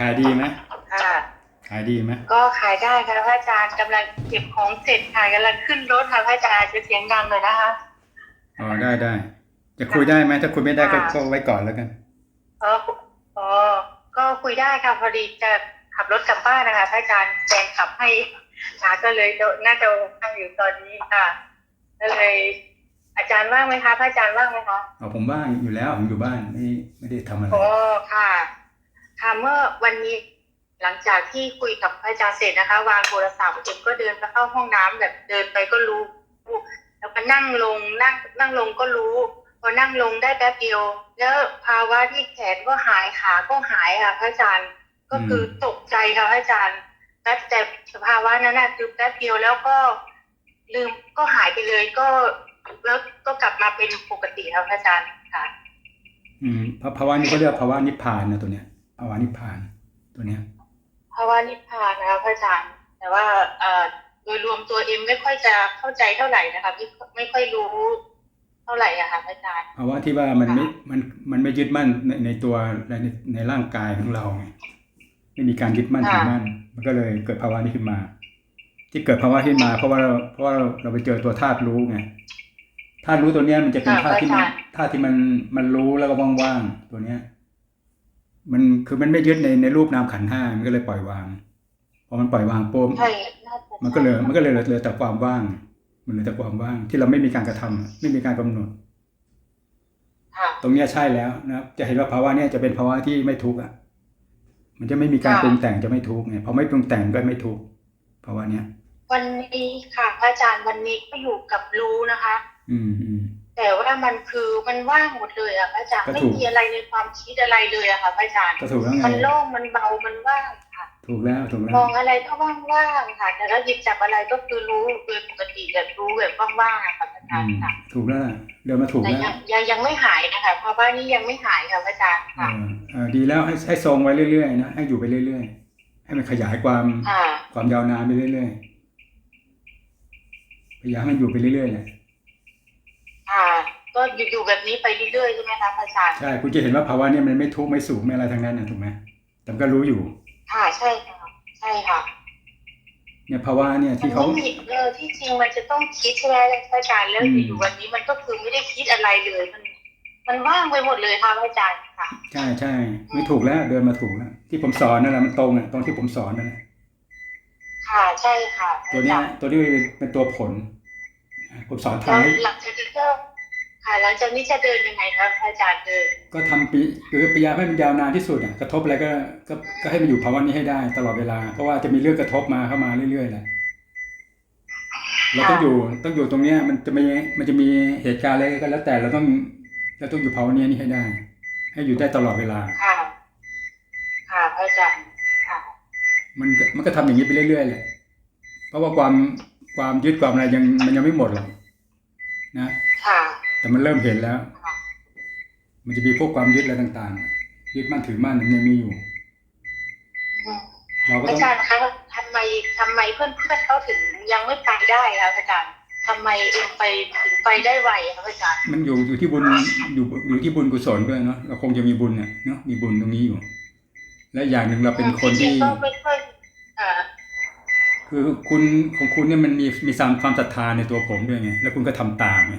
ขายดีไหมค่ะ ขายดีไหมก็ขายได้ค่ะพระอาจารย์กำลังเก็บของเสร็จค่ะกำลังขึ้นรถค่ะพระอาจารย์จะเสียงดังเลยนะคะ อ๋อได้ได้ จะคุยได้ไหมถ้าคุยไม่ได้ก็ก็ไว้ก่อนแล้วกัน เอออ๋อก็คุยได้ค่ะพอดีจะขับรถกลับบ้านนะคะพระอาจารย์แฟนขับให้ค่ะก็เลยน่าจะนั่งอยู่ตอนนี้ค่ะก็เลย อาจารย์ว่างไหมคะพระอาจารย์ว่างไหมคะอ๋อผมว่างอยู่แล้วผมอยู่บ้านไม่ไม่ได้ทำอะไร โอ้ค่ะ เมื่อวันนี้หลังจากที่คุยกับพระอาจารย์เสร็จนะคะ วางโทรศัพท์เอ็มก็เดินไปเข้าห้องน้ำแบบเดินไปก็รู้ แล้วก็นั่งลงนั่งนั่งลงก็รู้พอนั่งลงได้แป๊บเดียว แล้วภาวะที่แขนก็หายขาก็หายค่ะพระอาจารย์ก็คือตกใจค่ะพระอาจารย์แต่แต่สภาวะนั้นน่ะคือแป๊บเดียวแล้วก็ลืมก็หายไปเลยก็แล้วก็กลับมาเป็นปกติครับพระอาจารย์ค่ะ อืมภาภาวะนี้เขาเรียกภาวะนิพพานนะตัวเนี้ย ภาวะนิพพานตัวเนี้ยภาวะนิพพานนะคะพระอาจารย์ แต่ว่าเอ่อโดยรวมตัวเอ็มไม่ค่อยจะเข้าใจเท่าไหร่นะคะไม่ไม่ค่อยรู้เท่าไหร่อะค่ะพระอาจารย์ภาวะที่ว่ามันไม่ค่ะมันมันไม่ยึดมั่นในในตัวในในในร่างกายของเราไงไม่มีการยึดมั่นถือมั่นมันก็เลยเกิดภาวะนี้ขึ้นมา ที่เกิดภาวะขึ้นมา เพราะว่าเราเพราะว่าเราเราไปเจอตัวธาตุรู้ไงธาตุรู้ตัวเนี้ยมันจะเป็นธาตุที่มันธาตุที่มันมันรู้แล้วก็ว่างๆตัวเนี้ย มันคือมันไม่ยึดในในรูปนามขันธ์ห้ามันก็เลยปล่อยวางพอมันปล่อยวางปุ๊บใช่น่าจะมันก็เลยมันก็เลยเหลือเหลือแต่ความว่าง มันเหลือแต่ความว่างที่เราไม่มีการกระทำไม่มีการกำหนดค่ะตรงเนี้ยใช่แล้วนะครับ จะเห็นว่าภาวะเนี้ยจะเป็นภาวะที่ไม่ทุกข์อะ มันจะไม่มีการปรุงแต่งจะไม่ทุกข์ไงพอไม่ปรุงแต่งก็ไม่ทุกข์ภาวะเนี้ยวันนี้ค่ะพระอาจารย์วันนี้ก็อยู่กับรู้นะคะ อืมอืม แต่ว่ามันคือมันว่างหมดเลยอะพระอาจารย์ก็ไม่ถูก มีอะไรในความคิดอะไรเลยอะค่ะพระอาจารย์ ก็ถูกแล้วไงมันโล่งมันเบามันว่างค่ะ ถูกแล้วถูกแล้วมองอะไรก็ว่างๆค่ะ แต่ถ้าหยิบจับอะไรก็คือรู้โดยปกติแบบรู้แบบว่างๆอะค่ะพระอาจารอืย์มค่ะ ถูกแล้วล่ะเดินมาถูกแต่แล้วยังยังยังไม่หายนะคะเพราะว่านี่ยังไม่หายค่ะพระอาจารย์เอค่ะอเออดีแล้วให้ให้ทรงไว้เรื่อยๆนะให้อยู่ไปเรื่อย ๆ ให้มันขยายความค่ะ ความยาวนานไปเรื่อยๆพยายามให้มันอยู่ไปเรื่อยๆแหละค่ะก็ อยู่อยู่แบบนี้ไปเรื่อยๆใช่ไหมคะพระอาจารย์ใช่คุณจะเห็นว่าภาวะเนี้มันไม่ทุกข์ไม่สูงไม่อะไรทั้งนั้นนะถูกไหมแต่ก็รู้อยู่ค่ะใช่ค่ะใช่ค่ะเนี่ยภาวะเนี่ยมันที่เขาไม่มีเออที่จริงมันจะต้องคิดใช่ไหมพระอาจารย์แล้วอืมอยู่ๆวันนี้มันก็คือไม่ได้คิดอะไรเลยมัน มันว่างไปหมดเลยค่ะพระอาจารย์ค่ะ ใช่ใช่ไม่ถูกแล้วเดินมาถูกแล้วที่ผมสอนนั่นแหละมันตรงอะตรงที่ผมสอนนั่นแหละค่ะใช่ค่ะพตัวระอาเนี้ยจารย์ตัวนี้เป็นตัวผลผมสอนทางแล้วให้หลังจากนี้ก็ ค่ะหลังจากนี้จะเดินยังไงครับพระอาจารย์เดินก็ทำปีคือพยายามให้มันยาวนานที่สุดอะกระทบอะไรก็ก็ก็ให้มันอยู่ภาวะนี้ให้ได้ ตลอดเวลาเพราะว่าจะมีเรื่องกระทบมาเข้ามาเรื่อยๆแหละเราต้องอยู่ต้องอยู่ตรงเนี้ยมันจะมีมันจะมีเหตุการณ์อะไรก็แล้วแต่เราต้องเราต้องอยู่ภาวะนี้นี่ให้ได้ ให้อยู่ได้ตลอดเวลาค่ะค่ะพระอาจารย์ค่ะมันก็มันก็ทำอย่างนี้ไปเรื่อยๆแหละเพราะว่าความความยึดความอะไรยังมันยังไม่หมดหรอกนะค่ะ แต่มันเริ่มเห็นแล้วค่ะมันจะมีพวกความยึดอะไรต่างๆ ยึดมั่นถือมั่นมันยังมีอยู่อืมเราก็อาต้องจารย์คะทำไมทำไมเพื่อนเพื่อนๆเขาถึงยังไม่ไปได้คะอาจารย์ทำไมเอ็มไปถึงไปได้ไวคะอาจารย์ มันอยู่อยู่ที่บุญอยู่อยู่ที่บุญกุศลด้วยเนาะเราคงจะมีบุญเนี่ยเนาะมีบุญตรงนี้อยู่ และอย่างหนึ่งเราเป็นคนจริที่งๆก็ไม่ค่อยเอ่อคือคุณของคุณเนี่ยมันมีมีความความศรัทธาในตัวผมด้วยไงแล้วคุณก็ทำตามไง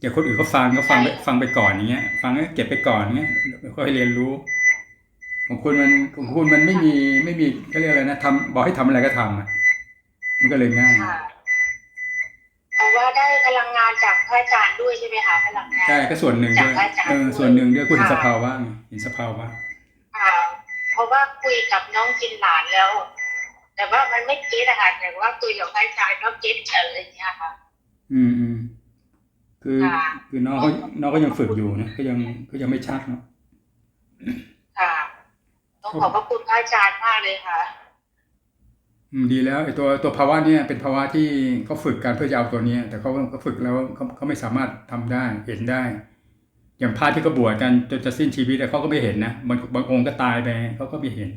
อย่างคนอื่นเขาฟังก็ฟังไปฟังไปก่อนอย่างเงี้ย ฟังแล้วเก็บไปก่อนเงี้ยค่อยเรียนรู้ ของคุณมันของคุณมันไม่มีไม่มีเขาเรียกอะไรนะทำบอกให้ทำอะไรก็ทำอะมันก็เลยง่ายค่ะเพราะว่าได้พลังงานจากพระอาจารย์ด้วยใช่ไหมคะพลังงานใช่ก็ส่วนหนึ่งด้วยจากอาจารย์เออด้วยส่วนหนึ่งด้วยคุณเห็นค่ะสภาวะไงเห็นสภาวะค่ะเพราะว่าคุยกับน้องจินหลานแล้ว แต่ว่ามันไม่เก็ตอะค่ะแต่ว่าคุยกับพระอาจารย์ก็เก็ตเฉยอย่างเงี้ยค่ะ อืมอืม คือค่ะคือน้องเขาน้องก็ยังฝึกอยู่นะก็ยังก็ยังไม่ชัดเนาะค่ะต้องขอบพระคุณพระอาจารย์มากเลยค่ะอืมดีแล้วไอ้ตัวตัวภาวะเนี่ยเป็นภาวะที่เขาฝึกกันเพื่อจะเอาตัวเนี้ย แต่เขาเขาฝึกแล้วเขาเขาไม่สามารถทำได้เห็นได้ อย่างพระที่เขาบวชกันจนจะสิ้นชีวิตอะเขาก็ไม่เห็นนะบางบางองค์ก็ตายไปเขาก็ไม่เห็น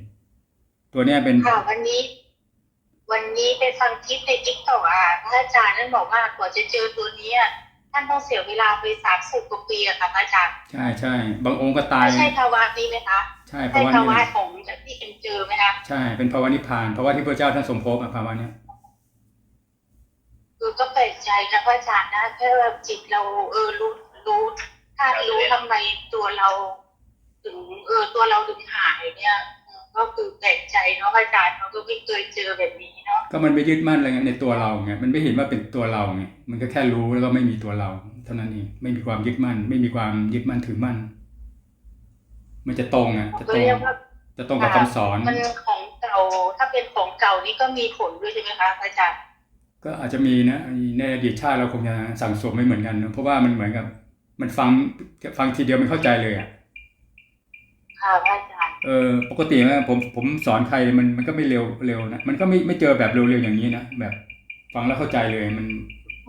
ตัวเนี้ยเป็นค่ะวันนี้ วันนี้ไปฟังคลิปในทิกตอกอะพระอาจารย์นั่นบอกว่ากว่าจะเจอตัวเนี้ย ท่านต้องเสียเวลาไปสามสิบกว่าปีอะค่ะพระอาจารย์ใช่ใช่บางองค์ก็ตายไม่ใช่ภาวะนี้ไหมคะใช่ภาใช่วะภานี้วะแหละของจากที่เอ็มเจอไหมคะใช่เป็นภาวะนิพพานภาวะที่พระเจ้าท่านสมภพอะภาวะเนี้ยคือก็แปลกใจนะพระอาจารย์นะแค่ว่าจิตเราเออรู้รู้ถ้ารู้ทำไมตัวเรา ถึงเออตัวเราถึงหายเนี่ยเออ ก็คือแปลกใจเนาะพระอาจารย์เราก็ไม่เคยเจอแบบนี้เนาะก็มันไม่ยึดมั่นอะไรเงี้ยในตัวเราไงมันไม่เห็นว่าเป็นตัวเราไงมันก็แค่รู้แล้วก็ไม่มีตัวเรา เท่านั้นเองไม่มีความยึดมั่น ไม่มีความยึดมั่นถือมั่น มันจะตรงอะจะก็ตรงเรียกว่าจะตรงกับคำสอนมันของเก่าถ้าเป็นของเก่านี่ก็มีผลด้วยใช่ไหมคะพระอาจารย์ก็อาจจะมีนะในอดีตชาติเราคงจะสั่งสมไม่เหมือนกันนะเพราะว่ามันเหมือนกับ มันฟังฟังทีเดียวมันเข้าใจเลยอะค่ะพระอาจารย์ เออปกตินะผมผมสอนใครมันมันก็ไม่เร็วเร็วนะมันก็ไม่ไม่เจอแบบเร็วๆอย่างนี้นะแบบฟังแล้วเข้าใจเลยมัน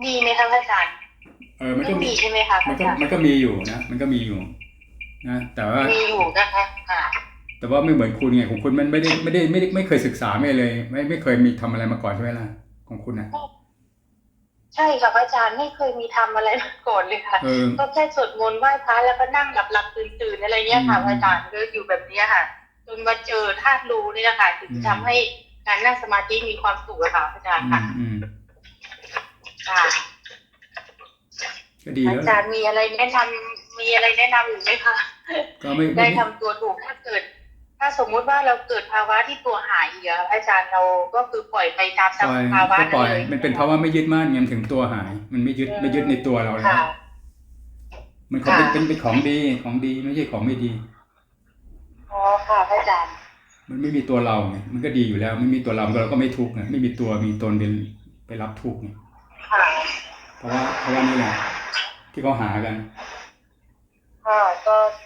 มีไหมคะพระอาจารย์เออมันไม่ก็มีใช่ไหมคะพมัระนก็อาจารย์มันก็มีอยู่นะมันก็มีอยู่ นะแต่ว่ามีอยู่นะคะค่ะแต่ว่าไม่เหมือนคุณไงของคุณมันไม่ได้ไม่ได้ไม่ได้ไม่เคยศึกษาไม่เลย ไม่ไม่เคยมีทำอะไรมาก่อนใช่ไหมล่ะของคุณนะ ใช่ค่ะพระอาจารย์ไม่เคยมีทำอะไรมาก่อนเลยค่ะ เออ ก็แค่สวดมนต์ไหว้พระแล้วก็นั่งหลับหลับตื่นตื่นๆอะไรเงี้ยค่ะอืมพระอาจารย์ก็อยู่แบบเนี้ยค่ะ จนมาเจอธาตุรู้นี่แหละค่ะถึงอืม ทำให้การนั่งสมาธิมีความสุขอะค่ะพระอาจารย์อืค่ะมอืมค่ะก็ดีอาแล้วจารย์มีอะไรแนะนำมีอะไรแนะนำอยู่ไหมคะก็ไม่ได้ไม่ทำตัวถูกถ้าเกิด ถ้าสมมุติว่าเราเกิดภาวะที่ตัวหายอีกอะอาจารย์เราก็คือปล่อยไปตามสปล่อยภาวะก็ปล่อยเลยมันเป็นภาวะไม่ยึดมั่นไงมันถึงตัวหาย มันไม่ยึดไม่ยึดในตัวเราแล้วค่ะมันของเป็นค่ะเป็นเป็นของดีของดีไม่ใช่ของไม่ดีอ๋อค่ะพระอาจารย์ มันไม่มีตัวเราไงมันก็ดีอยู่แล้ว ไม่มีตัวเราเราก็ไม่ทุกข์ไงไม่มีตัวมีตนเป็นไปรับทุกข์ไงค่ะเพราะว่าเพราะว่านี่แหละที่เขาหากันค่ะก็ก็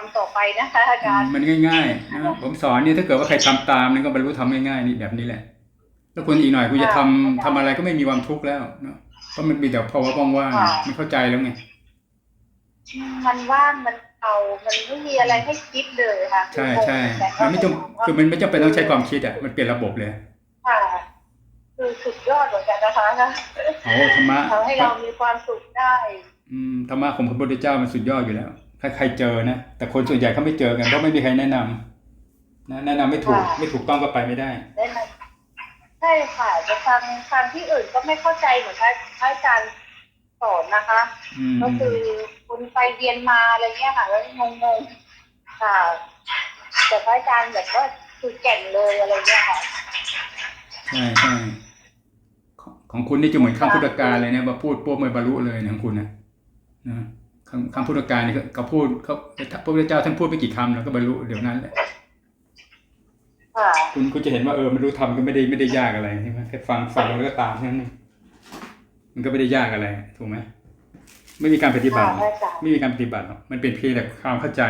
ทำต่อไปนะคะอาจารย์มันง่ายๆนะผมสอนเนี่ยถ้าเกิดว่าใครทำตามนี่ก็บรรลุทำง่ายๆนี่แบบนี้แหละ แล้วคุณอีกหน่อยคุณจะทำทำอะไรก็ไม่มีความทุกข์แล้วเนาะเพราะมันมีแต่ภาวะว่างๆมันเข้าใจแล้วไงมันว่างมันเอามันไม่มีอะไรให้คิดเลยค่ะใช่ใช่มันไม่จำคือมันไม่จำเป็นต้องใช้ความคิดอะมันเปลี่ยนระบบเลยค่ะคือสุดยอดเหมือนกันนะคะโอ้ธรรมะทำให้เรามีความสุขได้ อืมธรรมะของพระพุทธเจ้ามันสุดยอดอยู่แล้ว ใครใครเจอนะ แต่คนส่วนใหญ่เขาไม่เจอกันเพราะไม่มีใครแนะนำนะแนะนำไม่ถูกค่ะไม่ถูกต้องก็ไปไม่ได้ได้ไหมใช่ค่ะจะฟังฟังที่อื่นก็ไม่เข้าใจเหมือนพระพระอาจารย์สอนนะคะอืมก็คือคุณไปเรียนมาอะไรเงี้ยค่ะ แล้วงงๆค่ะแต่พระอาจารย์แบบว่าคือแก่นเลยอะไรเงี้ยค่ะใช่ใช่ของของคุณนี่จะเหมือนคำพุทธการเลยนะมาพูดปุ๊บมันบรรลุเลยนะของคุณนะนะ คำคำพุทธการนี่เขาเขาพูดเขาพระพุทธเจ้าท่านพูดไม่กี่คำแล้วก็บรรลุเดี๋ยวนั้นแหละค่ะคุณคุณจะเห็นว่าเออมันรู้ทำก็ไม่ได้ไม่ได้ยากอะไรใช่ไหมแค่ฟังฟังแล้วก็ตามแค่นั้นเองมันก็ไม่ได้ยากอะไรถูกไหมไม่มีการปฏิบัติค่ะพระอาจารย์ไม่มีการปฏิบัติหรอกมันเป็นเพียงแต่ความเข้าใจ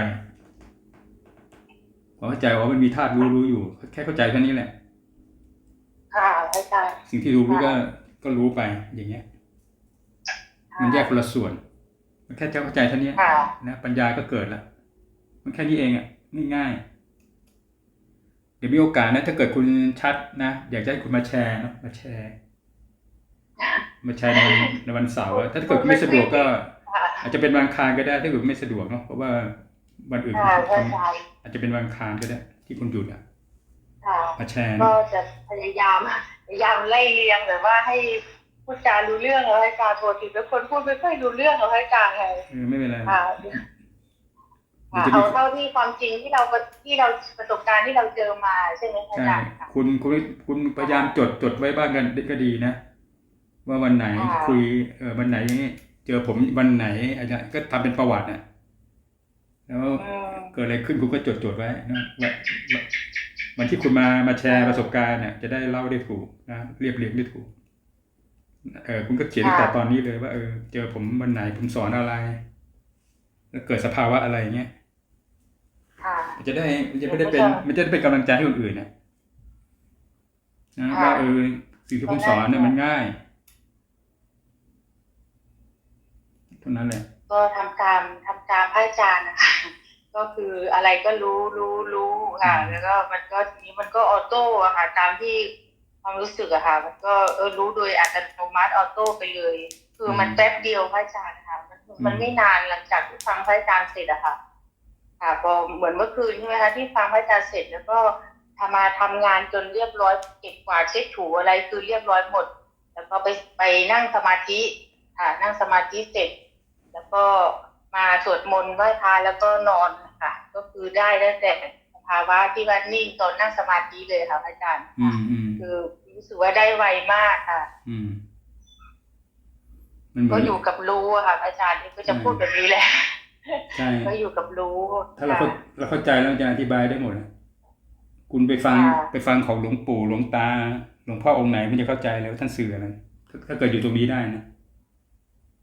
ความเข้าใจว่ามันมีธาตุรู้รู้อยู่ แค่เข้าใจแค่นี้แหละค่ะพระอาจารย์สิ่งที่รู้รู้ก็ก็รู้ไปอย่างเงี้ย มันแยกคนละส่วนมัน แค่จะเข้าใจเท่านี้ค่ะนะปัญญาก็เกิดแล้วมันแค่นี้เองอะง่ายๆเดี๋ยวมีโอกาสนะถ้าเกิดคุณชัดนะอยากจะให้คุณมาแชร์เนอะมาแชร์ มาแชร์ในวันในวันเสาร์อะถ้าเกิดไม่สะดวกก็ค่ะอาจจะเป็นวันอังคารก็ได้ถ้าเกิดไม่สะดวกเนาะเพราะว่าวันอื่นค่ะคุณพระอาทำจารย์อาจจะเป็นวันอังคารก็ได้ ที่คุณหยุดอะค่ะมาแชร์ก็เนาะจะพยายามพยายามไล่เรียงแบบว่าให้ พูดจารู้เรื่องแล้วให้การปกติเป็นคนพูดไม่ค่อยรู้เรื่องแล้วให้การไงเออไม่เป็นไรค่ะเดี๋ยวค่ะจะมีเอาเท่าที่ความจริงที่เราที่เราประสบการณ์ที่เราเจอมาใช่ไหมอาใช่จารย์ค่ะ คุณคุณคุณพยายามจดจดไว้บ้างกันก็ดีนะ ว่าวันไหนค่ะ คุยเออวันไหน เจอผมวันไหนอาจจะก็ทำเป็นประวัติอะแล้วอืมเกิดอะไรขึ้นคุณก็จดจดไว้นะวันวันวันที่คุณมามาแชร์ประสบการณ์เนี่ยจะได้เล่าได้ถูกนะเรียบเรียงได้ถูก เออคุณก็เขียนตั้งแต่ตอนนี้เลยว่าเออเจอผมวันไหนผมสอนอะไร แล้วเกิดสภาวะอะไรเงี้ยค่ะมันจะได้มันจะไม่ได้เป็นค่ะมันจะได้เป็นกำลังใจให้คนอื่นนะนะค่ะว่าเออสิ่งที่ผมสอนเนี่ยมันง่ายเท่านั้นแหละก็ทำตามทำตามพระอาจารย์นะคะก็คืออะไรก็รู้รู้รู้ค่ะ แล้วก็มันก็ทีนี้มันก็ออโต้อะค่ะ ตามที่ ความรู้สึกอะค่ะ มันก็เออรู้โดยอัตโนมัติออโต้ไปเลย คือมันแป๊บเดียวพระอาจารย์ค่ะ มันมันไม่นานหลังจากที่ฟังพระอาจารย์เสร็จอะค่ะ ค่ะพอเหมือนเมื่อคืนใช่ไหมคะที่ฟังพระอาจารย์เสร็จแล้วก็ทำมาทำงานจนเรียบร้อยเก็บกวาดเช็ดถูอะไรคือเรียบร้อยหมด แล้วก็ไปไปนั่งสมาธิค่ะ นั่งสมาธิเสร็จ แล้วก็มาสวดมนต์ไหว้พระแล้วก็นอนค่ะ ก็คือได้ตั้งแต่ ภาวะที่ว่านิ่งตอนนั่งสมาธิเลยค่ะพระอาจารย์อืมอืมคือรู้สึกว่าได้ไวมากค่ะอืมมันเหมืก็อนอยู่กับรู้อะค่ะ อาจารย์ก็จะพูดแบบนี้แหละใช่ก็อยู่กับรู้ ถ้าเราเข้าเราเข้าใจแล้วจะอธิบายได้หมดอะคุณไปฟังค่ะไปฟังของหลวงปู่หลวงตา หลวงพ่อองค์ไหนมันจะเข้าใจแล้วท่านสื่ออะไรถ้าถ้าเกิดอยู่ตรงนี้ได้นะ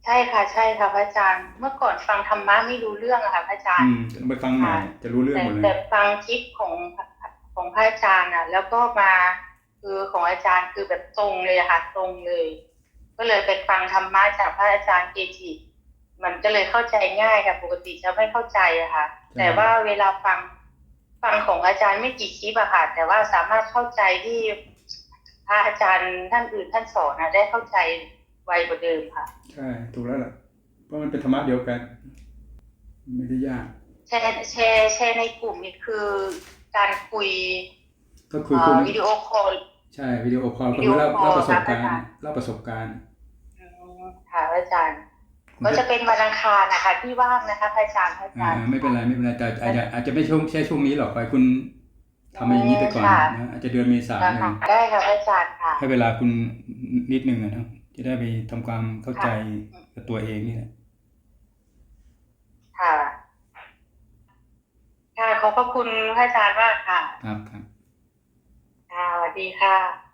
ใช่ค่ะใช่ค่ะพระอาจารย์ เมื่อก่อนฟังธรรมะไม่รู้เรื่องอะค่ะพระอาจารอืย์มจะไปฟังใหม่จะรู้เรื่องแต่หมดเลยแต่ฟังคลิปของของพระอาจารย์อะแล้วก็มาคือของอาจารย์คือแบบตรงเลยอะค่ะตรงเลย ก็เลยไปฟังธรรมะจากพระอาจารย์เกจิมันก็เลยเข้าใจง่ายค่ะปกติจะไม่เข้าใจอะค่ะ แต่ว่าเวลาฟังฟังของอาจารย์ไม่กี่คลิปอะค่ะ แต่ว่าสามารถเข้าใจที่พระอาจารย์ท่านอื่นท่านสอนนะได้เข้าใจ ไวกว่าเดิมค่ะ ใช่ ถูกแล้วล่ะ เพราะมันเป็นธรรมะเดียวกัน ไม่ได้ยาก แชร์แชร์แชร์ในกลุ่มนี่คือการคุยก็คุยเอ่คุอยวิดีโอคอลใช่วิดีโอคอลวิคุดีณโอเล่าคอลเล่าประสบการค่ะณ์เล่าประสบการณ์อืมค่ะพระอาจารย์ ก็จะเป็นวันอังคารนะคะ ที่ว่างนะคะพระอาจารย์พระอาอ่าจารย์ไม่เป็นไรไม่เป็นไรแต่อาจจะอาจจะไม่ช่วงแค่ช่วงนี้หรอกไปคุณทำอย่างนี้ไปก่อนค่ะนะอาจจะเดือนเมษายนนะคะได้ค่ะพระอาจารย์ค่ะให้เวลาคุณนิดนึงอะนะ จะได้ไปทำความเข้าใจกับตัวเองนี่แหละค่ะ ค่ะ ขอบพระคุณพระอาจารย์มากค่ะ ครับครับค่ะสวัสดีค่ะ